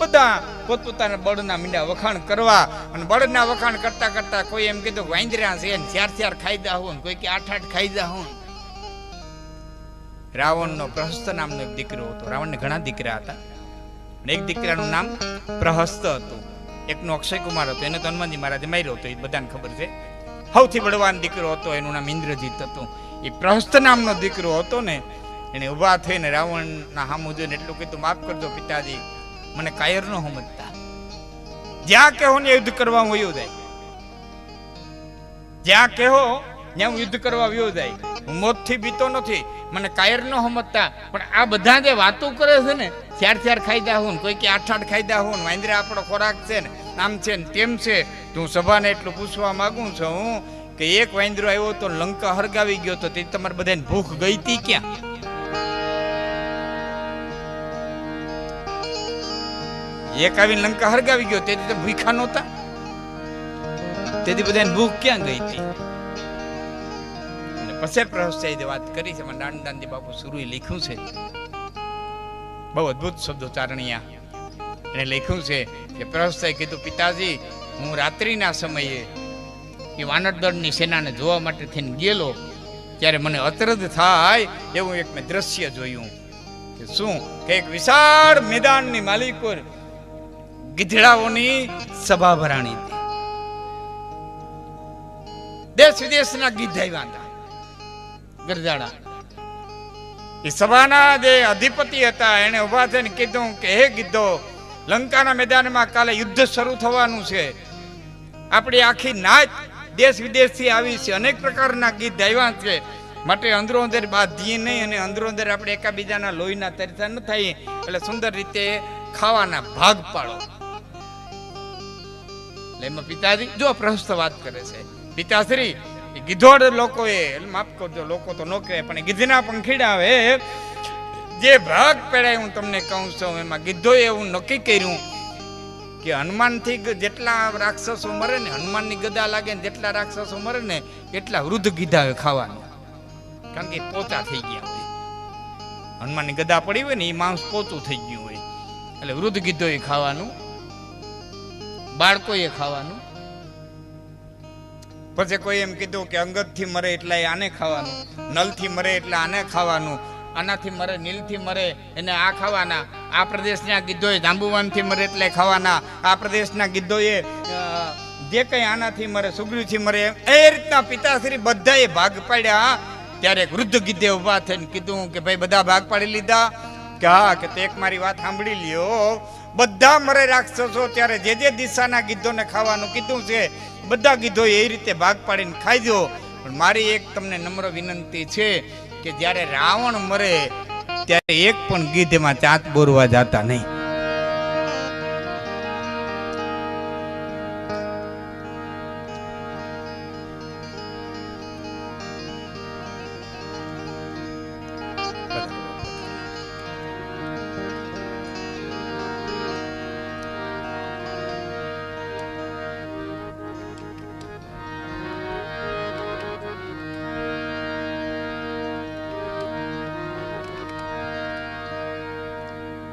બધા પોતપોતાના બળના મીંડા વખાણ કરવા અને બળના વખાણ કરતા કરતા કોઈ એમ કીધું વાંદરા છે ને ચાર ચાર ખાઈ દા હું કોઈ કે આઠ આઠ ખાઈ દા હું રાવણનો પ્રહસ્ત નામનો એક દીકરો હતો. રાવણને ઘણા દીકરા હતા. એક દીકરાનું નામ પ્રહસ્ત હતું. એકનો અક્ષય કુમાર હતો. એને તો હનુમાનજી મહારાજે માર્યો હતો. એ બધાને ખબર છે. સૌથી બળવાન દીકરો હતો. એનું નામ ઇન્દ્રજીત હતું. એ પ્રહસ્ત નામનો દીકરો હતો ને, એને ઊભા થઈને રાવણના સામું જોઈને એટલું કીધું, માફ કરજો પિતાજી મને કાયર ન સમજતા. જ્યાં કહો ને યુદ્ધ કરવા વયો જાય. જ્યાં કહો ત્યાં હું યુદ્ધ કરવા વયો જાય. હું મોતથી બીતો નથી. મને કાયર ન સમજતા. પણ આ બધા જે વાતો કરે છે ને, ચાર ચાર ખાઈદા હું કોઈ કે આઠ આઠ ખાઈદા હું વાંદરા આપણો ખોરાક છે ને, આમ છે ને તેમ છે. તું સભાને એટલું પૂછવા માંગુ છું હું કે એક વાંદરો આવ્યો તો લંકા હરગાવી ગયો તો તે તમારે બધાને ભૂખ ગઈ તી ક્યાં? એક આવીને લંકા હરગાવી ગયો તેથી તો ભૂખા નહોતા. તેથી બધાને ભૂખ ક્યાં ગઈ હતી? પછી પ્રહસ્યાએ વાત કરી છે દાનદાનજી બાપુ સુરુએ લખ્યું છે. બહુ અદ્ભુત શબ્દો ચારણિયા. એને લખ્યું છે કે પ્રહસ્યાએ કીધું, પિતાજી, હું રાત્રિના સમયે એ વાનરદળની સેનાને જોવા માટે થઈને ગયેલો, ત્યારે મને અતરદ થાય એવું એક મેં દ્રશ્ય જોયું કે શું? કે એક વિશાળ મેદાનની માલિકો ગીધડાઓની સભા ભરાણી હતી. દેશ વિદેશના ગીધ આવ્યા હતા. ગરજાડા એ સભાના જે અધિપતિ હતા, એને ઊભા થઈને કીધું કે, હે ગીધો લંકાના મેદાનમાં કાલે યુદ્ધ શરૂ થવાનું છે. આપણી આખી નાચ દેશ વિદેશથી આવી છે. અનેક પ્રકારના ગીત આવ્યા છે. માટે અંદરો અંદર બાંધીએ નહીં અને અંદરો અંદર આપણે એકાબીજાના લોહીના તરતા ન થાય એટલે સુંદર રીતે ખાવાના ભાગ પાડો. એટલે એમાં પિતાજી, જો પ્રહસ્ત વાત કરે છે. પિતાશ્રી ગીધોડ લોકોએ માફ કરજો, લોકો તો ન કહેવાય, પણ ગીધના પંખીડા આવે જે ભાગ પેડાય હું તમને કહું છું, એમાં ગીધોએ એવું નક્કી કર્યું કે હનુમાનથી જેટલા રાક્ષસો મરે ને, હનુમાનની ગદા લાગે ને, જેટલા રાક્ષસો મરે ને, એટલા વૃદ્ધ ગીધા હોય ખાવાનું. કારણ કે પોચા થઈ ગયા હોય. હનુમાનની ગદા પડી હોય ને, એ માંસ પોચું થઈ ગયું હોય. એટલે વૃદ્ધ ગીધો એ ખાવાનું બાળકોએ ખાવાનું? પછી કોઈ એમ કીધું કે અંગતથી મરે એટલે આને ખાવાનું, નલથી મરે એટલે આને ખાવાનું, આનાથી મરે, નીલથી મરે એને આ ખાવાના. આ પ્રદેશના ગીધોએ જાંબુવાનથી મરે એટલે ખાવાના. આ પ્રદેશના ગીધોએ જે કંઈ આનાથી મરે સુગ્રીવથી મરે એ રીતના પિતાશ્રી બધાએ ભાગ પાડ્યા. ત્યારે વૃદ્ધ ગીધે ઊભા થઈને કીધું કે, ભાઈ, બધા ભાગ પાડી લીધા? કે, હા, કે તે એક મારી વાત સાંભળી લ્યો. બધા મરે રાક્ષસો ત્યારે જે જે દિશાના ગીધોને ખાવાનું કીધું છે, બધા ગીધો એ રીતે ભાગ પાડીને ખાઈ દો. પણ મારી એક તમને નમ્ર વિનંતી છે કે જ્યારે રાવણ મરે, ત્યારે એક પણ ગીધ એમાં ચાંચ બોરવા જાતા નહીં.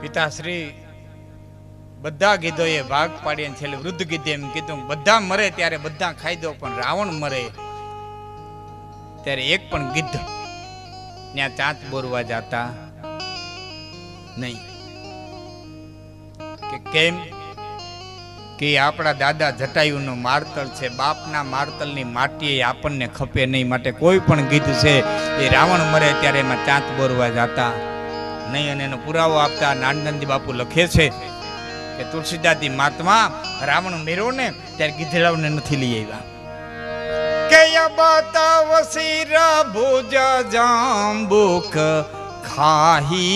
પિતાશ્રી બધા ગીધોએ ભાગ પાડીને છેલ્લે વૃદ્ધ ગીધે એમ કીધું, બધા મરે ત્યારે બધા ખાઈ દો પણ રાવણ મરે ત્યારે એક પણ ગીધ ત્યાં ચાંચ બોરવા જાતા નહીં. કે કેમ? કે આપણા દાદા જટાયુનું મારતલ છે, બાપના મારતલની માટી આપણને ખપે નહીં, માટે કોઈ પણ ગીધ છે એ રાવણ મરે ત્યારે એમાં ચાંચ બોરવા જાતા. નહીં અને એનો પુરાવો આપતા નાનંદી બાપુ લખે છે કે તુલસીદાસજી મહાત્મા રાવણ મેરો ને ત્યારે ગીધડાઓને નથી લઈ આવ્યા. કે બતાવ શિર ભુજા જાંબુક ખાહી.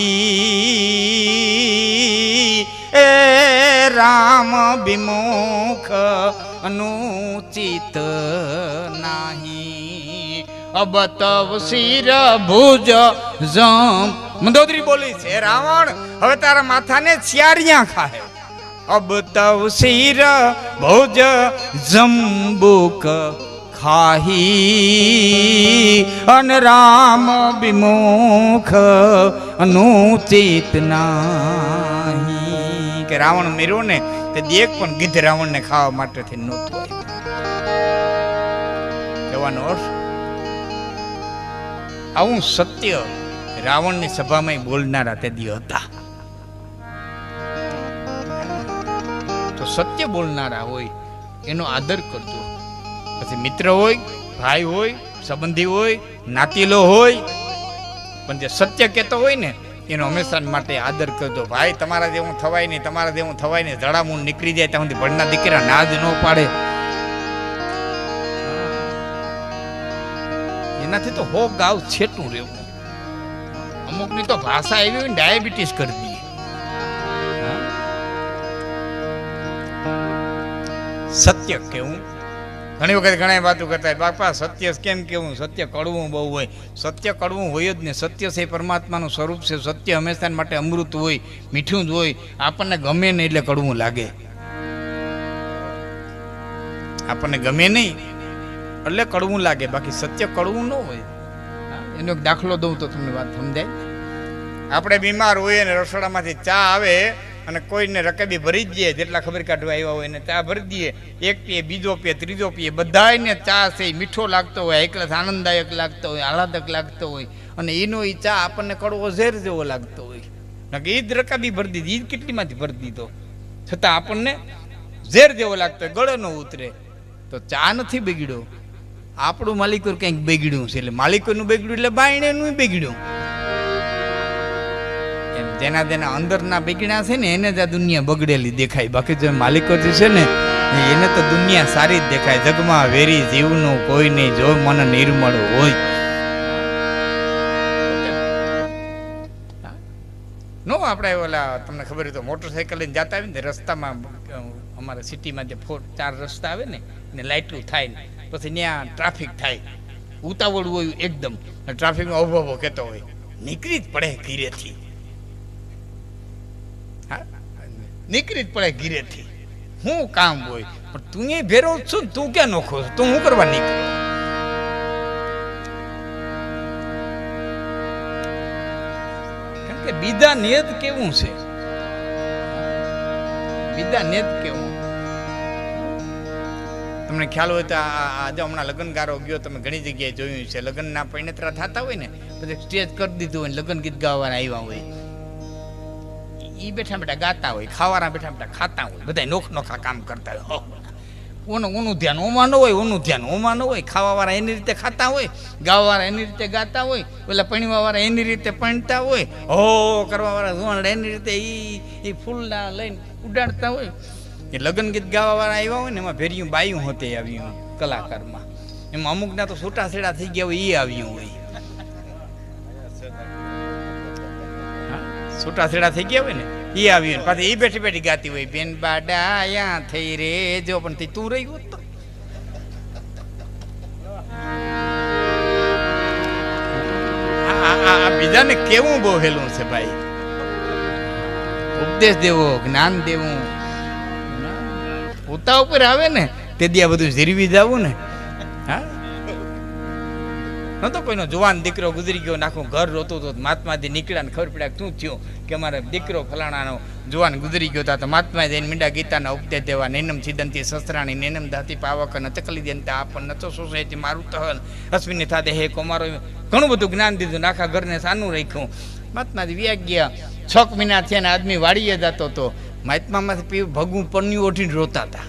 એ રામ વિમુખ અનુચિત નાહી. અબતવ શિર ભુજ જમ. મંદોદરી બોલી છે રાવણ, હવે તારા માથાને ચિયારિયા ખાહે. અબ તવ શિર ભુજ જંબુક ખાહી. અન રામ વિમુખ અનુચિત નાહી. કે રાવણ મેરો ને, તે દેખ પણ ગીધ રાવણને ખાવા માટે થી નહોતું. કહેવાનો અર્થ આવું સત્ય રાવણની સભામાં બોલનારા તે દી હતા. તો સત્ય બોલનારા હોય, એનો આદર કરજો. પછી મિત્ર હોય, ભાઈ હોય, સંબંધી હોય, નાતીલો હોય, પણ જે સત્ય કહેતો હોય ને, એનો હંમેશા માટે આદર કરજો. ભાઈ, તમારા જેવું થવાય નહીં, તમારા જેવું થવાય નહીં. ધડામૂળ નીકળી જાય ત્યાં સુધી ભણના દીકરા નાદ ન પાડે. એનાથી તો હો ગાવ છેટું રહેવું અમુકની તો ભાષા એવી હોય ડાયાબિટીસ કરી દઈએ. સત્ય કેવું? ઘણી વખત ઘણા વાતો કરતા બાપા, સત્ય કેમ કેવું? સત્ય કડવું બહુ હોય. સત્ય કડવું હોય જ ને સત્ય છે પરમાત્માનું સ્વરૂપ છે. સત્ય હંમેશા માટે અમૃત હોય, મીઠું જ હોય. આપણને ગમે નહીં એટલે કડવું લાગે. આપણને ગમે નહીં એટલે કડવું લાગે, બાકી સત્ય કડવું ન હોય. એનો એક દાખલો દઉં તો તમને વાત સમજાય. આપણે બીમાર હોઈએ અને રસોડામાંથી ચા આવે અને કોઈને રકેબી ભરી જ દઈએ, જેટલા ખબર કાઢવા આવ્યા હોય ને ચા ભરી દઈએ. એક પીએ, બીજો પીએ, ત્રીજો પીએ, બધાયને ચા છે, એ મીઠો લાગતો હોય એકલા આનંદદાયક લાગતો હોય, આહલાદક લાગતો હોય. અને એનો એ ચા આપણને કડવો ઝેર જેવો લાગતો હોય. એ જ રકાબી ભરી દીધી એ જ કેટલીમાંથી ભરી દીધો? છતાં આપણને ઝેર જેવો લાગતો હોય, ગળે ન ઉતરે. તો ચા નથી બગડ્યો. આપણું માલિકો કંઈક બગડ્યું છે એટલે માલિકોનું બગડ્યું એટલે બાયણેનું બગડ્યું. એમ જેના જેના અંદરના બગડ્યા છે ને, એને જ આ દુનિયા બગડેલી દેખાય. બાકી જે માલિકો જે છે ને, એને તો દુનિયા સારી જ દેખાય. જગમાં વેરી જીવનું કોઈ નહીં. જો મન નિર્મળ હોય. નો આપણે ઓલા, તમને ખબર હોય તો મોટરસાઇકલ લઈને જતા આવીને રસ્તામાં અમારા સિટીમાં જે ફોર ચાર રસ્તા આવે ને ને લાઇટું થાય ને. પછી ત્યાં ટ્રાફિક થાય. ઉતાવળ હોય એકદમ. ટ્રાફિકમાં ઊભો કહેતો હોય. નીકળી જ પડે ઘીરેથી નીકળી જ પડે ઘીરેથી હું કામ હોય? પણ તું એ ભેરો છો તું ક્યાં નોખો તું શું કરવા નીકળ્યો કારણ કે બીજા નિયત કેવું છે? બીજા નિયત કેવું તમને ખ્યાલ હોય તો આજે હમણાં લગ્નકારો ગયો, તમે ઘણી જગ્યાએ જોયું છે. લગ્નના પરિણતરા થતા હોય ને, પછી સ્ટેજ કરી દીધું હોય લગ્ન ગીત ગાવાના આવ્યા હોય. એ બેઠા બેઠા ગાતા હોય, ખાવાના બેઠા બેઠા ખાતા હોય. બધા નોખ નોખા કામ કરતા હોય. ઓનું ઓનું ધ્યાન ઓમાં ન હોય, ઓનું ધ્યાન ઓમાં ન હોય. ખાવાવાળા એની રીતે ખાતા હોય, ગાવાવાળા એની રીતે ગાતા હોય પેલા પણીવાવાળા એની રીતે પણતા હોય. હો, કરવાવાળા ધોવાળા એની રીતે એ એ ફૂલના લઈને ઉડાડતા હોય. એ લગ્ન ગીત ગાવાવાળા આવ્યા હોય ને, એમાં ભેરિયું બાયું હોતે આવ્યું કલાકારમાં. એમાં અમુકના તો છૂટા છેડા થઈ ગયા હોય એ આવ્યું હોય. છૂટા છેડા થઈ ગયા હોય ને એ આવ્યું પાછી એ બેઠી બેઠી ગાતી હોય, બેન બાડાયા થઈ રે જો. પણ તે તું રહી હોત બીજાને કેવું બહુ છે ભાઈ? ઉપદેશ દેવો, જ્ઞાન દેવું. પોતા ઉપર આવે ને, તે દી આ બધું ઝીરવી જવું ને. હા? નતો કોઈનો જુવાન દીકરો ગુજરી ગયો નાખું ઘર રોતું તો મહાત્માજી નીકળ્યા ને ખબર પડ્યા શું થયું કે મારે દીકરો ફલાણાનો જુવાન ગુજરી ગયો હતા તો મહાત્મા જઈને મીંડા ગીતાના ઉપતે દેવા, નૈનમ છિદંતી સસરાણી, નૈનમ ધાતી પાવક ન ચકલી દેનતા આપણ નચો સોસાયટી મારું તહલ અશ્વિની થાદે હે કોમારો, ઘણું બધું જ્ઞાન દીધું ને આખા ઘરને સાનું રાખ્યું. મહાત્માજી વ્યાગ ગયા છ મહિના થયા ને આદમી વાળીએ જતો હતો. મહાત્મામાંથી પીવું ભગવું પન્યું ઓઠીને રોતા હતા.